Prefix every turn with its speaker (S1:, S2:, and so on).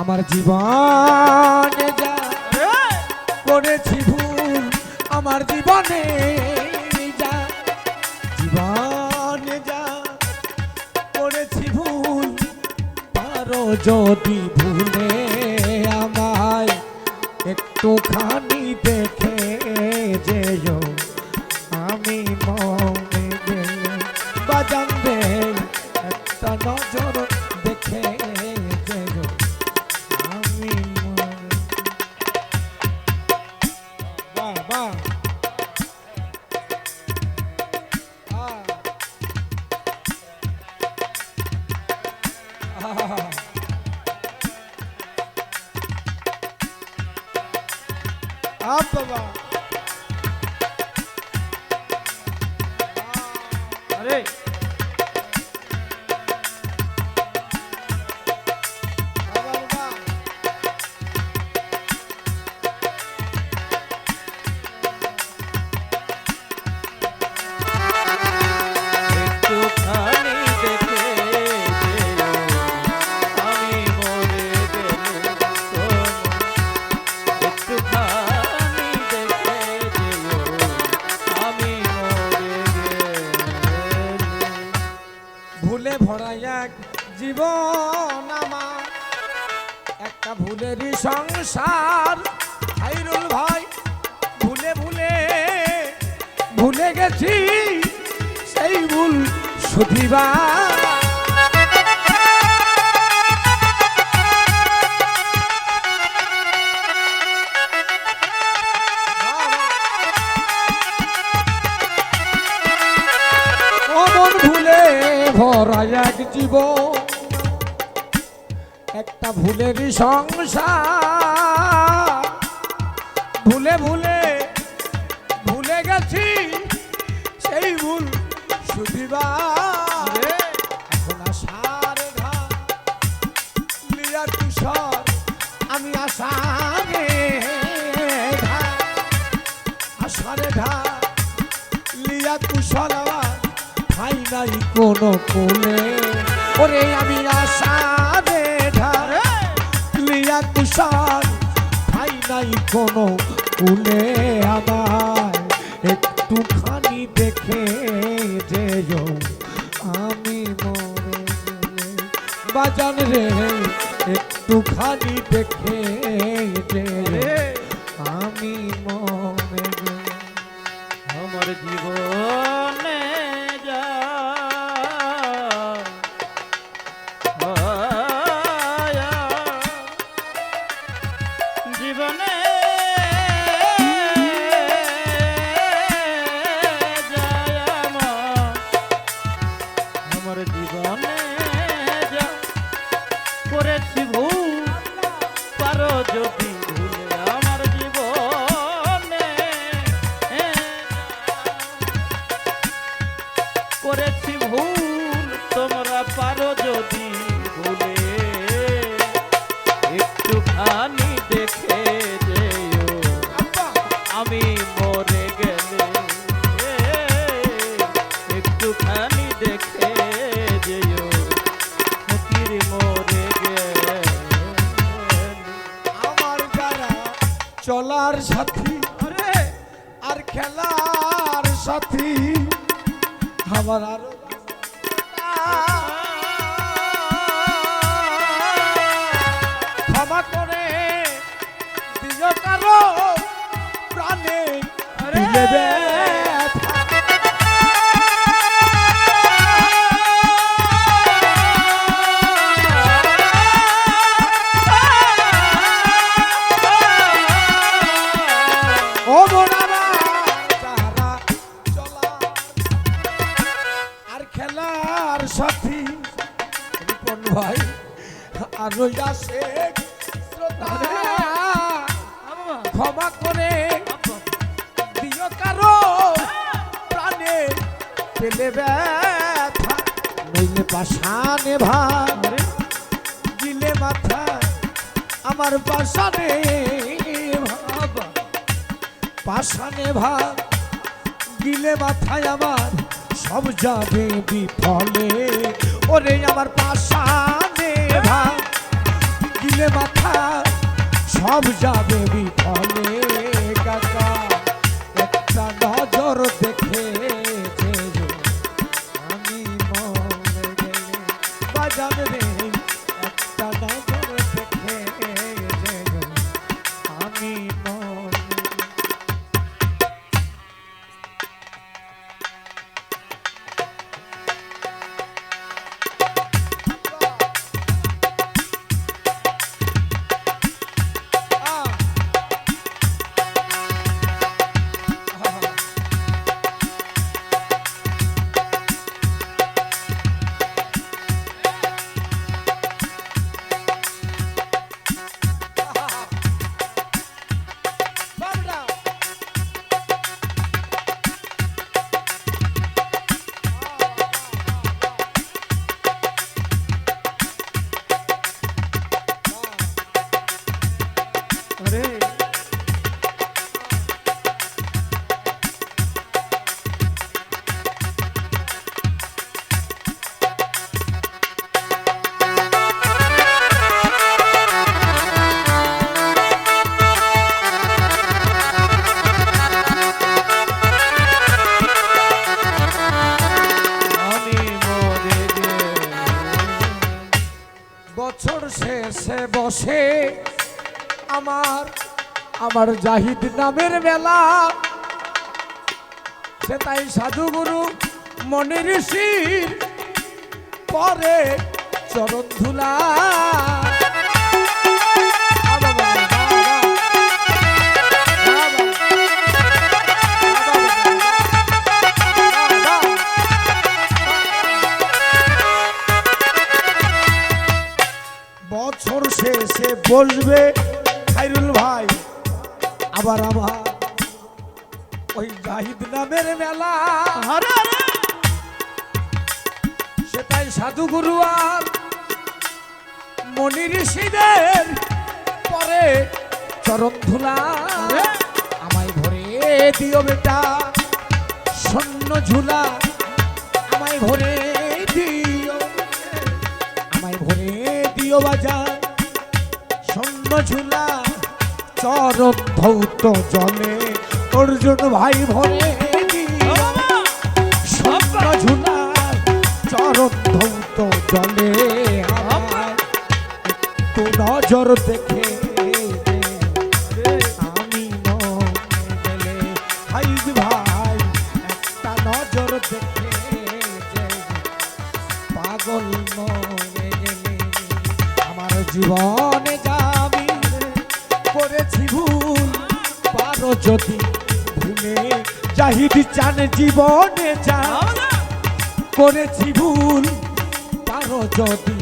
S1: আমার জীবনে যা করেছি ভুল, আমার জীবনে যা? জীবনে যা করেছি ভুল পারো যদি ভুলে আমায় একটুখানি ভুলে ভরা এক জীবন আমার। একটা ভুলেরই সংসার, হাইরুল ভাই, ভুলে ভুলে ভুলে গেছি, সেই ভুল শুধিবা ভরা এক জীব একটা ভুলেরই সংসার। ভুলে ভুলে ভুলে গেছি সেই ভুল শুধিবার কোনো কোলে ওরে আমি আসারে ঘাট লিয়া তুষার ঠাই নাই কোনো কুলে আমার একটুখানি দেখে যেও আমি মরে গেলে বাজান রে একটুখানি দেখে যে আমি মরে
S2: আমার জীবনে জীবনে
S1: সাথী।
S2: আরে।
S1: খেলার সাথী। আমার আরও ক্ষমা করে দিও কারও প্রাণে।
S2: আরে!
S1: আর সাথী রিপন ভাই আর রইয়া শেখ ক্ষমা করে দিও কারও প্রাণে পেলে ব্যথা। নইলে পাশানে ভাগ গিলে মাথা, আমার পাশানে পাশানে ভাগ গিলে মাথায় আমার সব যাবে বিফলে। ওরে আমার পাশানে ভাই গিলে মাথা সব যাবে বিফলে। বসে আমার আমার জাহিদ নামের মেলা। সে তাই সাধুগুরু মনে ঋষির পরে চরণ ধুলা। বসবে খাইরুল ভাই। আবার আমার ওই জাহিদ নামের মেলা। সেটাই সাধুগুরু আর মনি ঋষিদের পরে চরণ ধুলা। আমায় ভরে দিও বেটা শূন্য ঝুলা। আমায় ভরে দিও আমায় ভরে দিও বাজার। ঝুলা, চরণ ধৌত জলে, অর্জুন ভাই ভরে স্বপ্ন ঝুলা, চরণ ধৌত জলে। একটু নজর দেখে পাগল মরে গেলে, আমার জীবনে যদি ভুলে জাহিদ চান জীবনে যা করেছি ভুল পারো যদি